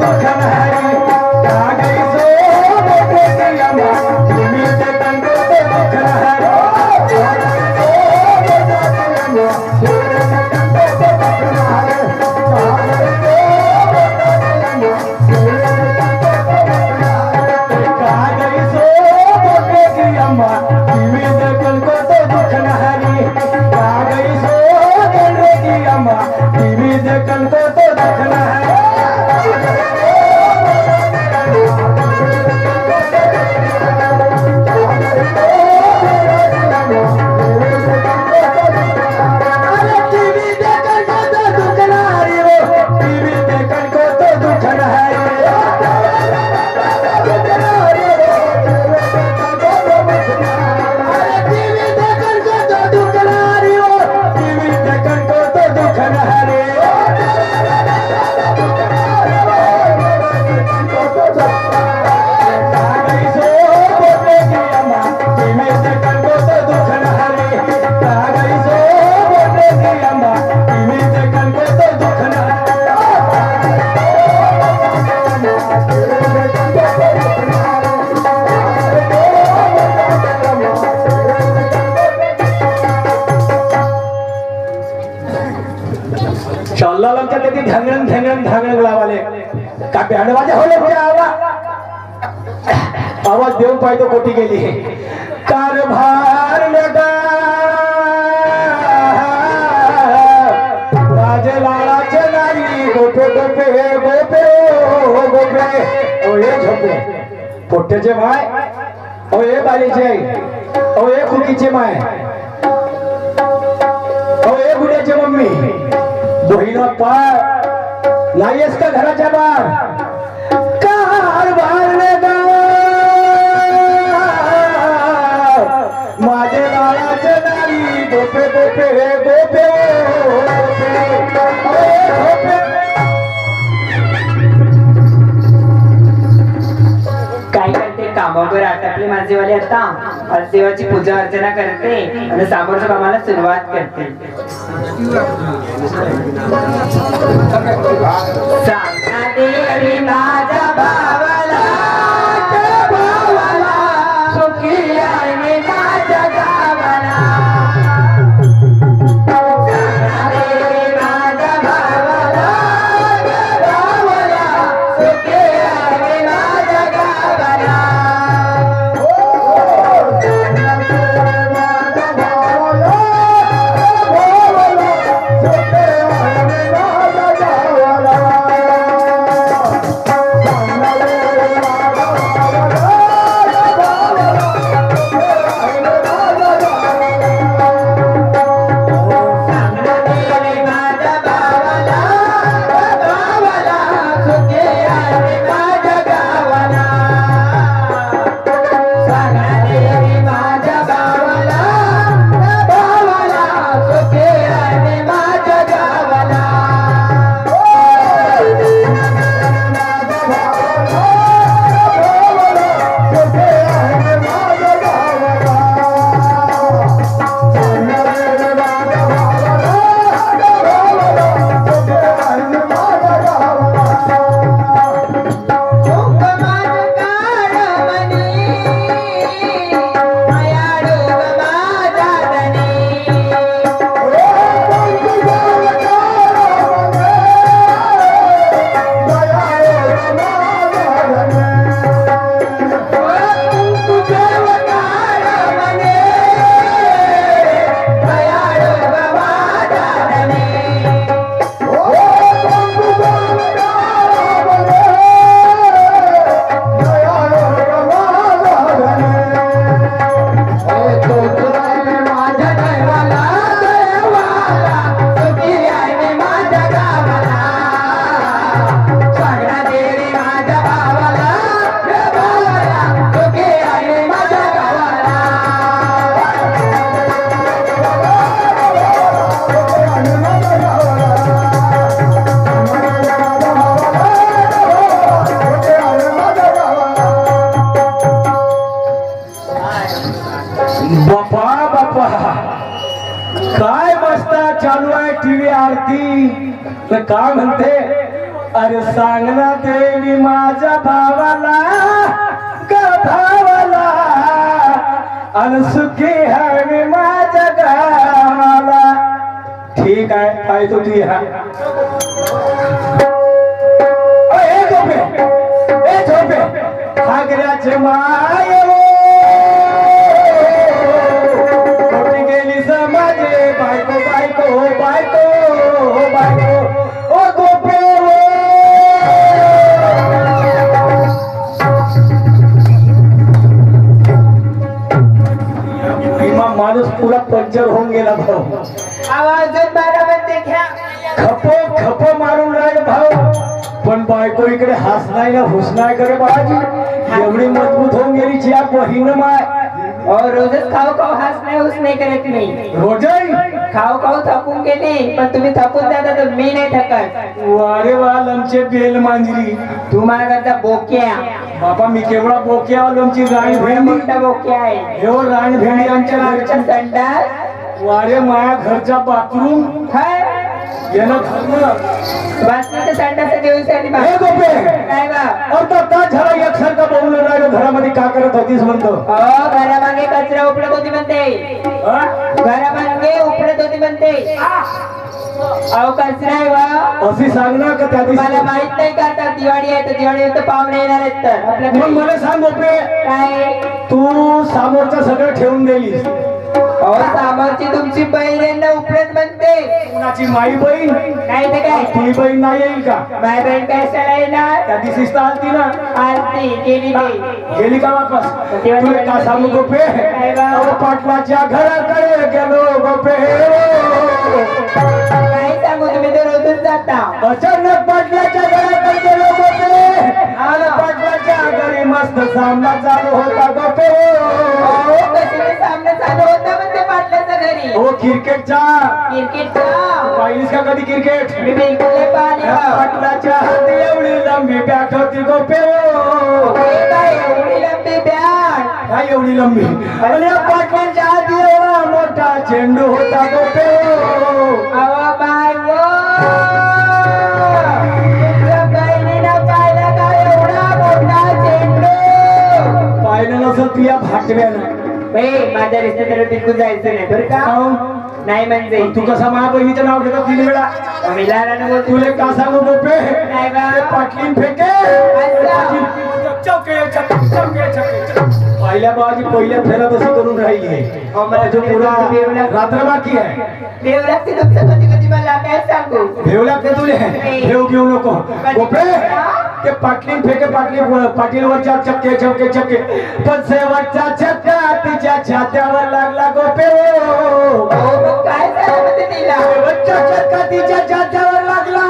تھکن आवाज देऊन पाहिजे कोटी गेली. कारभार राजलालाचे नाही गोपे गोपे हे गोपे हो गोपे ओ झोपे. पोट्याचे माय ओ हे बालीचे ओ हे खुकीचे माय. ओ हे गुड्याचे मम्मी. बहिण पाय नाहीयेस का घराच्या बाहेर? कारभार कामावर आटापले माझेवाले आता. आज देवाची पूजा अर्चना करते आणि सामोरच्या कामाला सुरुवात करते. सांगा देवी माझा का म्हणते? अरे सांग ना मी माझ्या भावाला भावाला? अन सुखी हवी माझ्या गावाला ठीक आहे पाहिजे तुझी हा. झोपे झोपे. सागऱ्याचे माय गेला भाऊ. आवाज घ्या. खपो खपो मारून राहील भाऊ. पण बायको इकडे हास नाही ना हुस नाही करे बाळाजी एवढी मजबूत होऊन गेली चिया बहीण माय. और रोजच खाऊ खाऊ हास नाही हुस नाही करत मी. रोजई खाऊ खाऊ थकून गेली पण तुम्ही थकून जाता तर मी नाही थकत. वारे वा लमचे बेल मांजरी. तू माझ्या घरचा बोक्या. बाबा मी केवढा बोक्या आलो आमची राणी भेंडी मोठा बोक्या आहे. हो राणी भेंडी आमच्या घरच्या संडास. वारे माया घरच्या बाथरूम हाय येणं घरनं वाचण्याच्या संडासच्या दिवसासाठी बा- हे गोपे. काय बा? अर्धा तास झाला एकसारखा बोलून राहिलो. घरामध्ये का करत होतीस म्हणतो. अहो घरामागे कचरा उपडत होती म्हणते. हा? घरामागे उपडत होती म्हणते. अहो कचरा आहे वा अशी सांग ना का त्या मला दिवशी माहीत नाही का आता दिवाळी आहे तर दिवाळी तर पाहुणे येणार आहेत तर. मग आपल्याकडे मला सांग गोपे. काय? तू समोरचं सगळं ठेवून दिलीस. अहो सामोरची तुमची बहिणींना उपडत म्हणते. कुणाची माई बहीण? नाही तर काय? तुझी बहीण नाही येईल का? माय बहीण कशाला येणार? त्या दिवशीच तर आलती ना. आरती गेली गेली का वापस? तुला का सांगू गोपे. अहो, पाटलाच्या घराकडे गेलो गोपे. काय सांगू तुम्ही? तर रोजच जाता. अचानक पाटलाच्या घराकडे गेलो गोपे. मस्त सामना चालू होता अहो कशाला सामना चालू होता म्हणते पाटलाच्या घरी. हो क्रिकेटचा. क्रिकेटचा? पाहिलीस का कधी क्रिकेट? मी बिलकुल नाही पाहिली या बा. पाटलाच्या हाती एवढी लंबी बॅट होती गोपे हे काय एवढी लंबी बॅट. काय एवढी लंबी? पाटलाच्या हाती एवढा मोठा चेंडू होता गोपे पाहिलं नसेल तू या माझ्या रिश्तेदार बिलकुल जायचं नाही बरं का? नाही म्हणजे तू कसा माझ्या बहिणीचं नाव घेतो तीन वेळा? लहान होतो तुले का सांगू गोपे नाही बा. फेके. पहिल्या बाजी पहिल्या फेऱ्यात अशी करून राहिली. आहे पुरा बेवला- रात्र बाकी आहे. कधी कधी मला भेवल्या का तुले? भेव घेऊ नको. गोपे ते पाटलीन फेके पाटली पाटीलवरच्या चक्के चौके चक्के पण शेवटचा छक्का तिच्या छात्यावर लागला गोपे काय शेवटचा छक्का तिच्या छात्यावर लागला.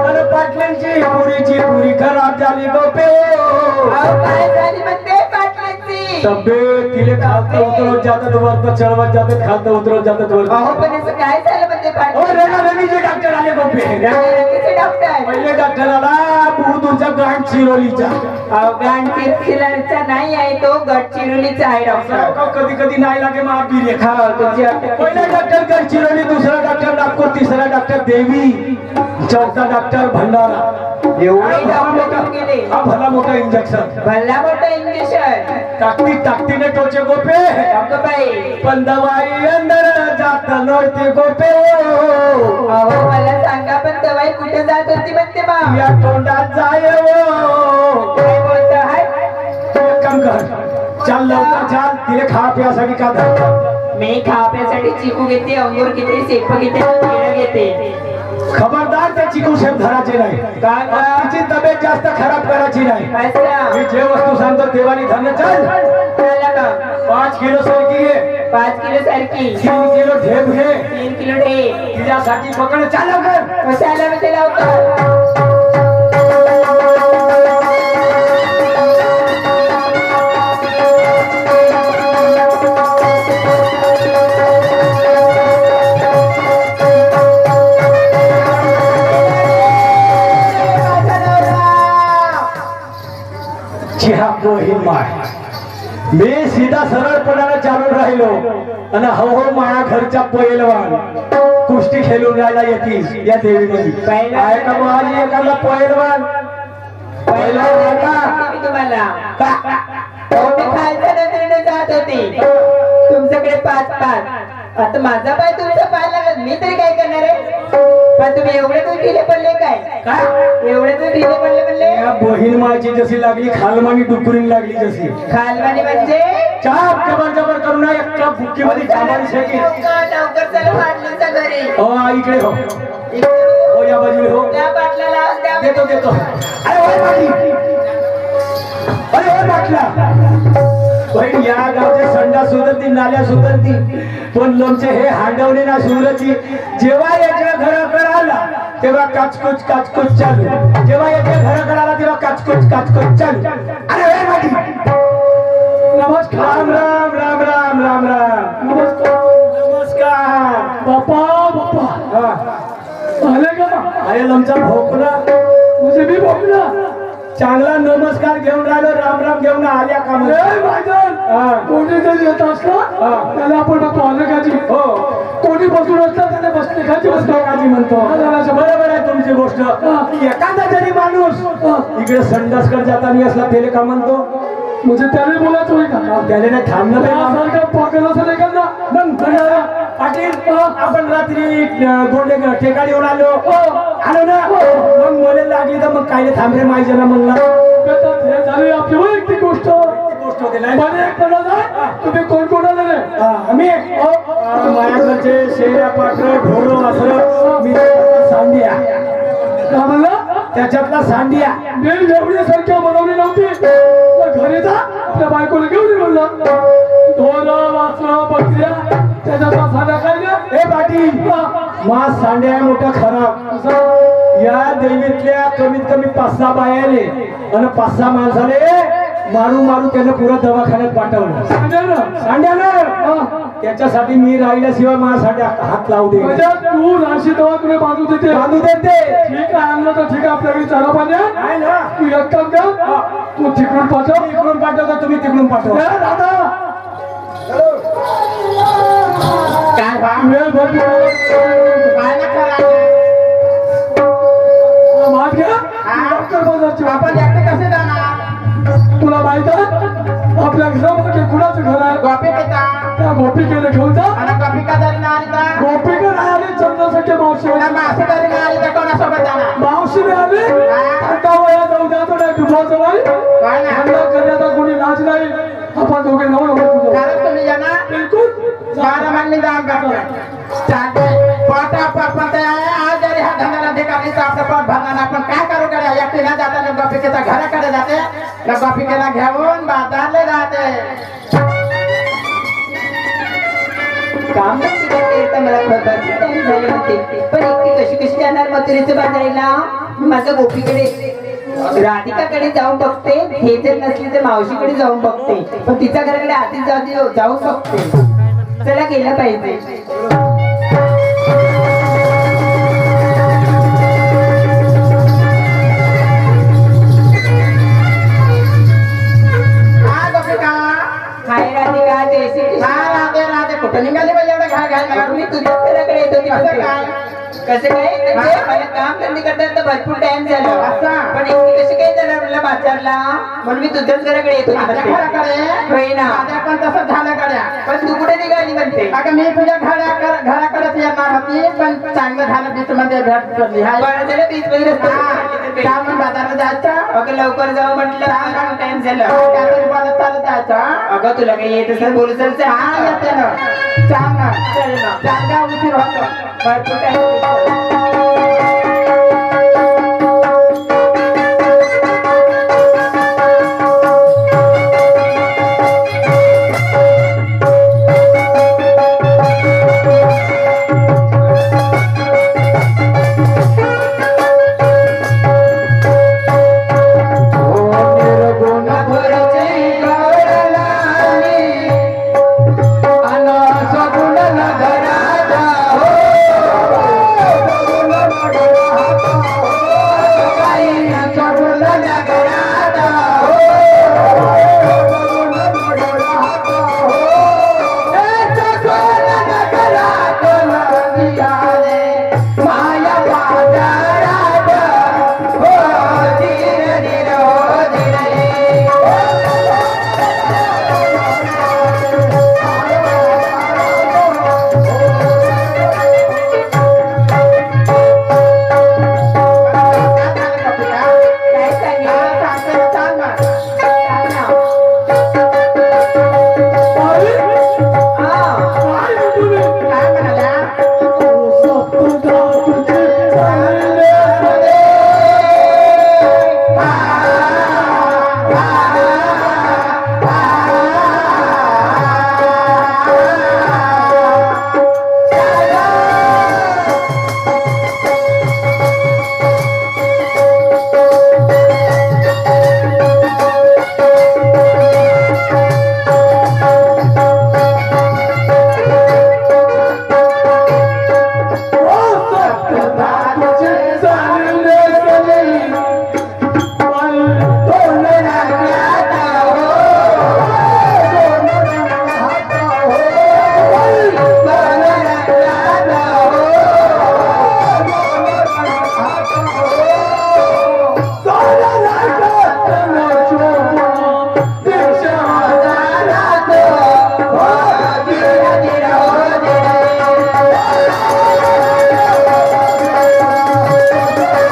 आणि पाटलांची पुरीची पुरी खराब झाली गोपे अहो, काय झाली म्हणते पाटलांची? तब्येत तिले खालतं उतरवत जातात वरतं चढवत जातात खालतं उतरवत जातात असं काय डॉक्टर आले गोपे रंगरंगीचे डॉक्टर पहिले डॉक्टर आला गांठ चिरोलीचा अहो गांधीचा नाही आहे तो गडचिरोलीचा आहे डॉक्टर. कधी कधी नाही लागे एक. हो तुमची पहिला डॉक्टर गडचिरोली दुसरा डॉक्टर नागपूर तिसरा डॉक्टर देवी चौथा डॉक्टर भंडारा. एवढा भला मोठा गेले. हा भला मोठा इंजेक्शन भल्ला मोठं इंजेक्शन ताकती ताकतीने टोचे गोपे. पण दवाई अंदर जात नव्हती गोपे अहो मला सांगा पण दवाई कुठे जात होती म्हणते बा? या तोंडात जाय वो. काय बोलत आहे? काम कर. चाल लवकर चाल. तिने खा पियासाठी का मी खाप्यासाठी चिकू घेते अंगूर घेते सेप घेते घेते. खबरदार त्या चिकू शेप धरायचे नाही? तिची तब्येत जास्त खराब करायची नाही. मी जे वस्तू सांगतो देवानी धन्य चल. पाच किलो सरकी घे. पाच किलो सारखी तीन किलो ढेप घे. तीन किलो ठे तिच्यासाठी पकड. चाल लवकर. कशाला म्हणते लवकर? चिहा बहीण माय मी सीधा सरळपणाने चालून राहिलो आणि हो हो माया घरच्या पैलवान कुस्ती खेळून राहिला येते या देवीमध्ये. पहिला- आहे का माझी एखादा पहिलवान पहिला होता. मी तुम्हाला खालच्या नजरेने जात होते. तुमच्याकडे पाच पाच. आता माझा पाय तुमचा पाय लागत मी तरी काय करणार आहे? पण तुम्ही एवढे दूर ढिले पडले काय? काय एवढे दूर ढिले पडले म्हणले? या बहीण मायची जशी लागली खालमानी डुकुरीन लागली जशी. खालवाणी म्हणजे? चाप जबर जबर करून ना एका बुक्कीमध्ये कामारी शेकी लवकर लवकर चला वाटलीच्या घरी. हो इकडे हो. इकडे. हो या बाजूने हो. त्या देतो देतो. अरे पाटला बहीण या गावचे संडा सुधरती नाल्या सुधरती. पण लोमचे हे हांडवले ना सुधरती जेव्हा याच्या घराकडे आला तेव्हा काचकुच काचकुच चालू. जेव्हा याच्या घराकडे आला तेव्हा काचकुच काचकुच चालू. अरे नमस्कार. राम राम राम राम राम राम. नमस्कार. नमस्कार बापा. बापा आले का अरे लोमचा भोपला म्हणजे मी बोलला चांगला नमस्कार घेऊन राहिलो राम राम घेऊन आल्या का म्हणजे? हा. कोणी जर येत असला हा. त्याला आपण म्हणतो आलेखाची हो. कोणी बसून असला त्याला बसले खाची बसतो. पुस्तकाची म्हणतो. हा. बरोबर आहे तुमची गोष्ट. की एखादा जरी माणूस हा. इकडे संडासकडे जाताना असला त्याला का म्हणतो? म्हणजे त्याने बोलायचं होय का? त्याला नाही थांबणं नाही लागत. यासारखं पागल असेल एखादा मग पाटील आपण रात्री गोंडे ठिकाणी येऊन आलो. आलो ना? मग मला लागली तर मग काय थांबरे माहिती ना म्हणला. हे. झाली आपली वैयक्तिक गोष्ट गोष्ट होती नाही पण एक म्हणाला तुम्ही कोण कोण आले रे? हा, आम्ही अं, माझ्याकडचे शेऱ्या पात्र ढोरं वासरं मी त्याच्यातला सांडिया. का म्हणला? त्याच्यातला सांडिया. मी संख्या बनवली नव्हती? घरी जा आपल्या बायकोला घेऊन म्हणलं. ढोरं वासरं बकऱ्या त्याच्यातला साधा काय ए पाटील मा सांड्या आहे मोठा खराब. या देवीतल्या कमीत कमी पाच सहा बायाले आणि पाच सहा माणसाले मारू मारू त्यानं पुरा दवाखान्यात पाठवलं. सांड्यानं. त्याच्यासाठी मी राहिल्याशिवाय माझ्यासाठी हात लावू दे. म्हणजे तू राशी दवा तुला बांधू देते. बांधू देते. ठीक आहे आणलं तर ठीक आहे आपल्याकडे चारा तू एक काम कर तू तिकडून पाठव. इकडून पाठवतो तुम्ही तिकडून पाठवा. दादा. काय काय आपण आपल्या घरामध्ये कुणाचं घर आहे? गोपी पिता त्या गोपिकेला घेऊन जा. आणि गोपी का जरी नाही आली तर गोपिका नाही आली चंद्रसंख्या मावशी. पुन्हा मासी जरी नाही आली तर कोणासोबत जाणार? मावशी नाही आली. आता वया जाऊ द्या तो नाही नाही काय ना हल्ला करण्याचा कोणी लाज नाही. आपण दोघे तुम्ही जाणार? बिलकुल. माझा मन मी जाऊन बघतो चालते पोट आपण ते कडे एकटीला जाताना गोपिकेच्या घराकडे जाते. त्या गोपिकेला घेऊन बाजारले जाते. काम मला पण एकटी कशी कशी जाणार मथुरेचं बाजाराला? माझ्या गोपीकडे राधिकाकडे जाऊन बघते. हे जर नसली तर मावशीकडे जाऊन बघते. पण तिच्या घराकडे आधीच जाऊ जाऊ बघते चला गेलं पाहिजे. घाय मी तुझ्या घराकडे येत होती कसं काय? कसं काय? म्हणजे मला काम धंदे करता तर भरपूर टाइम झाला. पण एकटी कशी काय जाणार म्हणलं बाजारला? म्हणून मी तुझ्याच घराकडे येत होती घराकडे? होय ना. पण तसं झालं गड्या. पण तू कुठे निघाली म्हणते? अगं मी तुझ्या घरा घराकडेच येणार होती पण चांगलं झालं बीच मध्ये भेट पडली बरं झालं बीच मध्ये त्यामुळे बाजारला जायचं. अगं लवकर जाऊ म्हटलं. टाइम झालं. बोलत चालत जायचं. अगं तुला काही येत असेल बोलू चल हा येते ना. चल ना. चांगला उशीर होतो. भरपूर टाइम